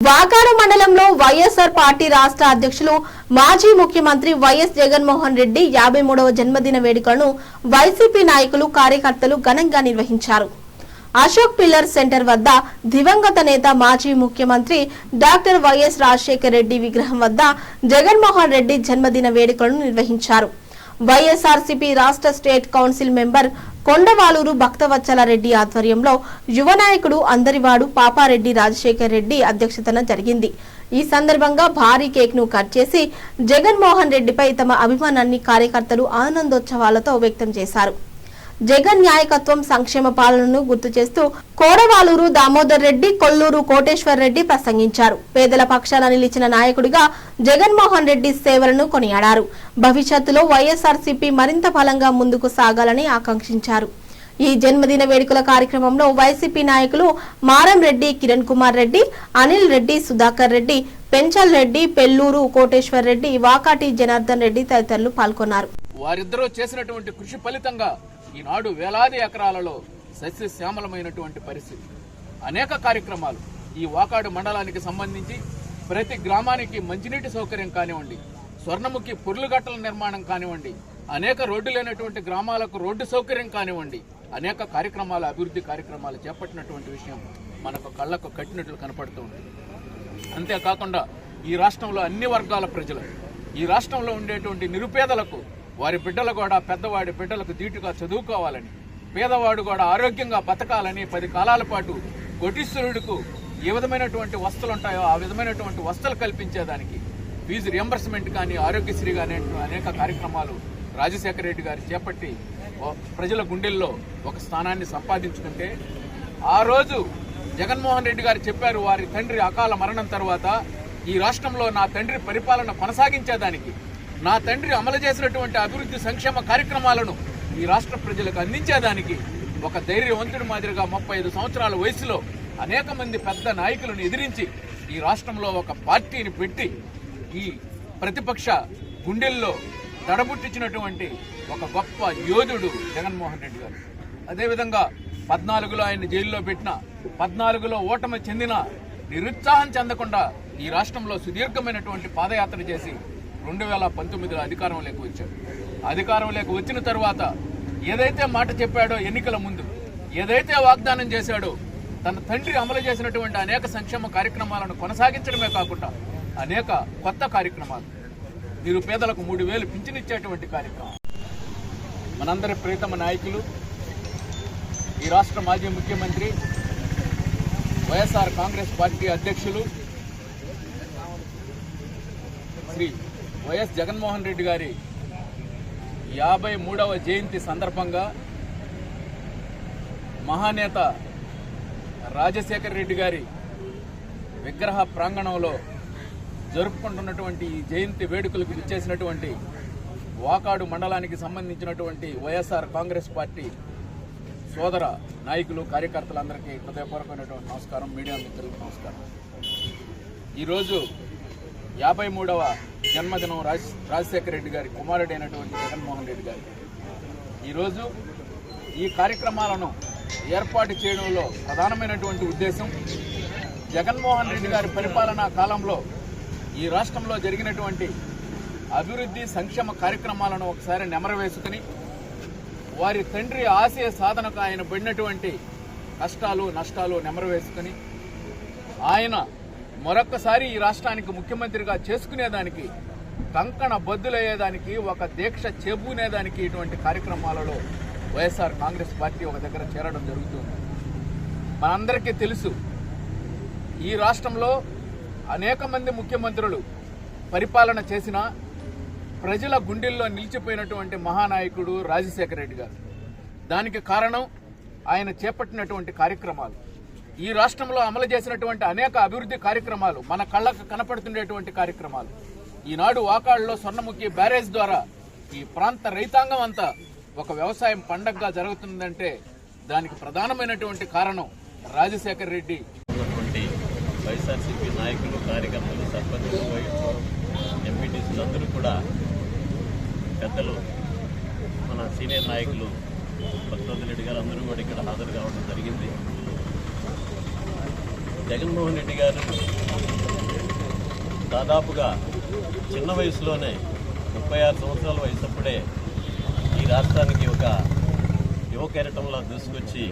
వాకాడు మండలంలో వైఎస్ఆర్ పార్టీ రాష్ట్ర అధ్యక్షులు మాజీ ముఖ్యమంత్రి వైఎస్ జగన్మోహన్ రెడ్డి యాభై మూడవ జన్మదిన వేడుకలను వైసీపీ నాయకులు కార్యకర్తలు ఘనంగా నిర్వహించారు. అశోక్ పిల్లర్ సెంటర్ వద్ద దివంగత నేత మాజీ ముఖ్యమంత్రి డాక్టర్ వైఎస్ రాజశేఖర రెడ్డి విగ్రహం వద్ద జగన్మోహన్ రెడ్డి జన్మదిన వేడుకలను నిర్వహించారు. వైఎస్ఆర్సీపీ రాష్ట్ర state council member Kondavaluru Bhaktavatsala Reddy ఆధ్వర్యంలో యువ నాయకుడు అందరివాడు పాపారెడ్డి రాజశేఖర్ రెడ్డి అధ్యక్షతన జరిగింది. ఈ సందర్భంగా భారీ కేక్ను కట్ చేసి జగన్మోహన్ రెడ్డిపై తమ అభిమానాన్ని కార్యకర్తలు ఆనందోత్సవాలతో వ్యక్తం చేశారు. జగన్ నాయకత్వం సంక్షేమ పాలనను గుర్తు చేస్తూ కోడవాలూరు దామోదర్ రెడ్డి కొల్లూరు కోటేశ్వర్ రెడ్డి ప్రసంగించారు. పేదల పక్షాన నిలిచిన నాయకుడిగా జగన్మోహన్ రెడ్డి సేవలను కొనియాడారు. భవిష్యత్తులో వైఎస్ఆర్సీపీ మరింత బలంగా ముందుకు సాగాలని ఆకాంక్షించారు. ఈ జన్మదిన వేడుకల కార్యక్రమంలో వైసీపీ నాయకులు మారం రెడ్డి కిరణ్ కుమార్ రెడ్డి అనిల్ రెడ్డి సుధాకర్ రెడ్డి పెంచల్ రెడ్డి పెల్లూరు కోటేశ్వర్ రెడ్డి వాకాటి జనార్దన్ రెడ్డి తదితరులు పాల్గొన్నారు. వారిద్దరూ చేసినటువంటి కృషి ఫలితంగా ఈనాడు వేలాది ఎకరాలలో సస్యశ్యామలమైనటువంటి పరిస్థితి. అనేక కార్యక్రమాలు ఈ వాకాడు మండలానికి సంబంధించి ప్రతి గ్రామానికి మంచినీటి సౌకర్యం కానివ్వండి స్వర్ణముఖి పుర్లుగట్టల నిర్మాణం కానివ్వండి అనేక రోడ్డు లేనటువంటి గ్రామాలకు రోడ్డు సౌకర్యం కానివ్వండి అనేక కార్యక్రమాలు అభివృద్ధి కార్యక్రమాలు చేపట్టినటువంటి విషయం మనకు కళ్ళకు కట్టినట్లు కనపడుతుంది అంతేకాకుండా ఈ రాష్ట్రంలో అన్ని వర్గాల ప్రజలు ఈ రాష్ట్రంలో ఉండేటువంటి నిరుపేదలకు వారి బిడ్డలు కూడా పెద్దవాడి బిడ్డలకు దీటుగా చదువుకోవాలని పేదవాడు కూడా ఆరోగ్యంగా బతకాలని పది కాలాల పాటు కోటీశ్వరుడికు ఏ విధమైనటువంటి వస్తువులు ఉంటాయో ఆ విధమైనటువంటి వస్తువులు కల్పించేదానికి ఫీజు రియంబర్స్మెంట్ కానీ ఆరోగ్యశ్రీ కానీ అనేక కార్యక్రమాలు రాజశేఖర రెడ్డి గారు చేపట్టి ప్రజల గుండెల్లో ఒక స్థానాన్ని సంపాదించుకుంటే ఆ రోజు జగన్మోహన్ రెడ్డి గారు చెప్పారు వారి తండ్రి అకాల మరణం తర్వాత ఈ రాష్ట్రంలో నా తండ్రి పరిపాలన కొనసాగించేదానికి నా తండ్రి అమలు చేసినటువంటి అభివృద్ధి సంక్షేమ కార్యక్రమాలను ఈ రాష్ట్ర ప్రజలకు అందించేదానికి ఒక ధైర్యవంతుడి మాదిరిగా ముప్పై ఐదు సంవత్సరాల వయసులో అనేక మంది పెద్ద నాయకులను ఎదిరించి ఈ రాష్ట్రంలో ఒక పార్టీని పెట్టి ఈ ప్రతిపక్ష గుండెల్లో తడబుట్టించినటువంటి ఒక గొప్ప యోధుడు జగన్మోహన్ రెడ్డి గారు. అదేవిధంగా పద్నాలుగులో ఆయన జైల్లో పెట్టిన పద్నాలుగులో ఓటమి చెందిన నిరుత్సాహం చెందకుండా ఈ రాష్ట్రంలో సుదీర్ఘమైనటువంటి పాదయాత్ర చేసి రెండు వేల పంతొమ్మిదిలో అధికారంలోకి వచ్చాడు. అధికారంలోకి వచ్చిన తర్వాత ఏదైతే మాట చెప్పాడో ఎన్నికల ముందు ఏదైతే వాగ్దానం చేశాడో తన తండ్రి అమలు చేసినటువంటి అనేక సంక్షేమ కార్యక్రమాలను కొనసాగించడమే కాకుండా అనేక కొత్త కార్యక్రమాలు నిరుపేదలకు మూడు వేలు పింఛనిచ్చేటువంటి కార్యక్రమం. మనందరి ప్రీతమ నాయకులు ఈ రాష్ట్ర మాజీ ముఖ్యమంత్రి వైఎస్ఆర్ కాంగ్రెస్ పార్టీ అధ్యక్షులు శ్రీ వైఎస్ జగన్మోహన్ రెడ్డి గారి యాభై మూడవ జయంతి సందర్భంగా మహానేత రాజశేఖర రెడ్డి గారి విగ్రహ ప్రాంగణంలో జరుపుకుంటున్నటువంటి ఈ జయంతి వేడుకలకు విచ్చేసినటువంటి వాకాడు మండలానికి సంబంధించినటువంటి వైఎస్ఆర్ కాంగ్రెస్ పార్టీ సోదర నాయకులు కార్యకర్తలందరికీ హృదయపూర్వకమైనటువంటి నమస్కారం మీడియా మిత్రులకు నమస్కారం. ఈరోజు యాభై మూడవ జన్మదినం రాజ్ రాజశేఖర రెడ్డి గారి కుమారుడైనటువంటి అయినటువంటి జగన్మోహన్ రెడ్డి గారి ఈరోజు ఈ కార్యక్రమాలను ఏర్పాటు చేయడంలో ప్రధానమైనటువంటి ఉద్దేశం జగన్మోహన్ రెడ్డి గారి పరిపాలనా కాలంలో ఈ రాష్ట్రంలో జరిగినటువంటి అభివృద్ధి సంక్షేమ కార్యక్రమాలను ఒకసారి నెమరవేసుకుని వారి తండ్రి ఆశయ సాధనకు ఆయన పడినటువంటి కష్టాలు నష్టాలు నెమరవేసుకుని ఆయన మరొక్కసారి ఈ రాష్ట్రానికి ముఖ్యమంత్రిగా చేసుకునేదానికి కంకణ బద్దులయ్యేదానికి ఒక దీక్ష చేబూనేదానికి ఇటువంటి కార్యక్రమాలలో వైఎస్ఆర్ కాంగ్రెస్ పార్టీ ఒక దగ్గర చేరడం జరుగుతుంది. మనందరికీ తెలుసు ఈ రాష్ట్రంలో అనేక మంది ముఖ్యమంత్రులు పరిపాలన చేసిన ప్రజల గుండెల్లో నిలిచిపోయినటువంటి మహానాయకుడు రాజశేఖర రెడ్డి గారు. దానికి కారణం ఆయన చేపట్టినటువంటి కార్యక్రమాలు. ఈ రాష్ట్రంలో అమలు చేసినటువంటి అనేక అభివృద్ధి కార్యక్రమాలు మన కళ్ళకు కనపడుతుండేటువంటి కార్యక్రమాలు. ఈనాడు వాకాళ్ళలో స్వర్ణముఖి బ్యారేజ్ ద్వారా ఈ ప్రాంత రైతాంగం అంతా ఒక వ్యవసాయం పండగగా జరుగుతుందంటే దానికి ప్రధానమైనటువంటి కారణం రాజశేఖర రెడ్డి. వైఎస్ఆర్సీపీ నాయకులు కార్యకర్తలు సర్పంచులు ఎంపీటీసీలు అందరూ కూడా పెద్దలు మన సీనియర్ నాయకులు భక్తవతి రెడ్డి గారు అందరూ కూడా ఇక్కడ హాజరు కావడం జరిగింది. జగన్మోహన్ రెడ్డి గారు దాదాపుగా చిన్న వయసులోనే ముప్పై ఆరు సంవత్సరాల వయసు అప్పుడే ఈ రాష్ట్రానికి ఒక యువ కెరటంలో దూసుకొచ్చి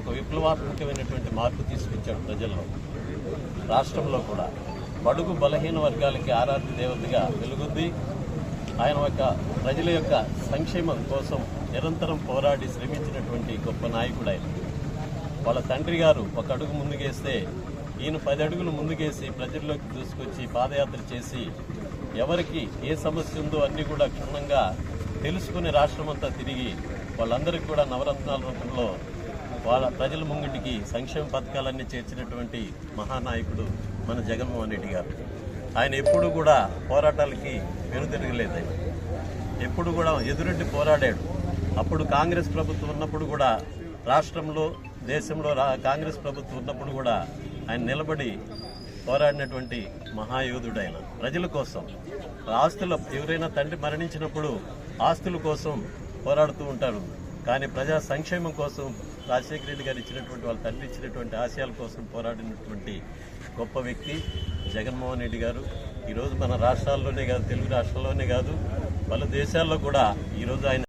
ఒక విప్లవాత్మకమైనటువంటి మార్పు తీసుకొచ్చాడు ప్రజల్లో రాష్ట్రంలో కూడా బడుగు బలహీన వర్గాలకి ఆరాధ్య దేవతగా వెలుగుద్ది. ఆయన యొక్క ప్రజల యొక్క సంక్షేమం కోసం నిరంతరం పోరాడి శ్రమించినటువంటి గొప్ప నాయకుడు ఆయన. వాళ్ళ తండ్రి గారు ఒక అడుగు ముందుకేస్తే ఈయన పది అడుగులు ముందుకేసి ప్రజల్లోకి దూసుకొచ్చి పాదయాత్ర చేసి ఎవరికి ఏ సమస్య ఉందో అన్ని కూడా క్షుణ్ణంగా తెలుసుకుని రాష్ట్రమంతా తిరిగి వాళ్ళందరికీ కూడా నవరత్నాల రూపంలో వాళ్ళ ప్రజల ముంగిటికి సంక్షేమ పథకాలన్నీ చేర్చినటువంటి మహానాయకుడు మన జగన్మోహన్ రెడ్డి గారు. ఆయన ఎప్పుడు కూడా పోరాటాలకి వెనుతిరగలేదు ఆయన. ఎప్పుడు కూడా ఎదురెడ్డి పోరాడాడు. అప్పుడు కాంగ్రెస్ ప్రభుత్వం ఉన్నప్పుడు కూడా రాష్ట్రంలో దేశంలో కాంగ్రెస్ ప్రభుత్వం ఉన్నప్పుడు కూడా ఆయన నిలబడి పోరాడినటువంటి మహాయోధుడు ఆయన ప్రజల కోసం ఆస్తుల ఎవరైనా తండ్రి మరణించినప్పుడు ఆస్తుల కోసం పోరాడుతూ ఉంటారు. కానీ ప్రజా సంక్షేమం కోసం రాజశేఖర రెడ్డి గారు ఇచ్చినటువంటి వాళ్ళ తండ్రి ఇచ్చినటువంటి ఆశయాల కోసం పోరాడినటువంటి గొప్ప వ్యక్తి జగన్మోహన్ రెడ్డి గారు. ఈరోజు మన రాష్ట్రాల్లోనే కాదు తెలుగు రాష్ట్రాల్లోనే కాదు పలు దేశాల్లో కూడా ఈరోజు ఆయన